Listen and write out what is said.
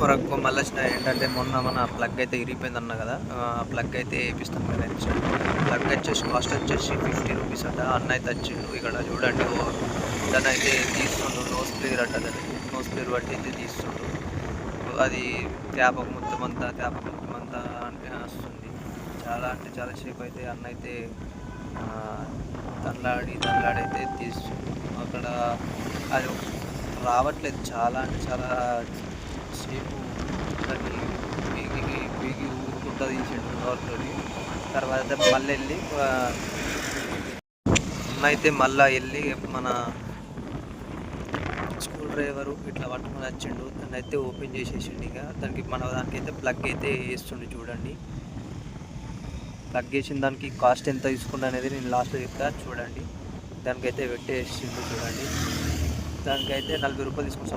కొరకు మళ్ళీ ఏంటంటే మొన్న మన ప్లగ్ అయితే ఇరిగిపోయింది అన్న కదా ఆ ప్లగ్ అయితే వేపిస్తాం కదా ప్లగ్ వచ్చేసి కాస్ట్ వచ్చేసి ఫిఫ్టీ రూపీస్ అట. అన్న అయితే వచ్చిండు. ఇక్కడ చూడండి దాన్ని అయితే తీస్తుండు. నోస్ క్లియర్ అట దాన్ని. నోస్ క్లియర్ బట్టి అయితే తీస్తుండు. అది తేపక మొత్తం అంతా తేపక మొత్తం అంతా అంటే వస్తుంది. చాలా అంటే చాలా సేపు అయితే అన్న అయితే తల్లాడి తల్లాడైతే దండాడి అయితే అక్కడ అది రావట్లేదు. చాలా అంటే చాలా సేపు దాన్ని పీకి పీకి ఊరుకుంటా తీసిండు నోరుతోటి తర్వాత మళ్ళీ వెళ్ళి అయితే మళ్ళీ వెళ్ళి మన స్క్రూ డ్రైవరు ఇట్లా పట్టుకొని వచ్చిండు. దాన్ని అయితే ఓపెన్ చేసేసిండు ఇక. దానికి మన దానికైతే ప్లగ్ అయితే వేస్తుండు చూడండి. ప్లగ్ వేసిన దానికి కాస్ట్ ఎంత తీసుకుండా అనేది నేను లాస్ట్లో చెప్తా చూడండి. దానికైతే పెట్టేసిండు చూడండి. దానికైతే నలభై రూపాయలు తీసుకొస్తాను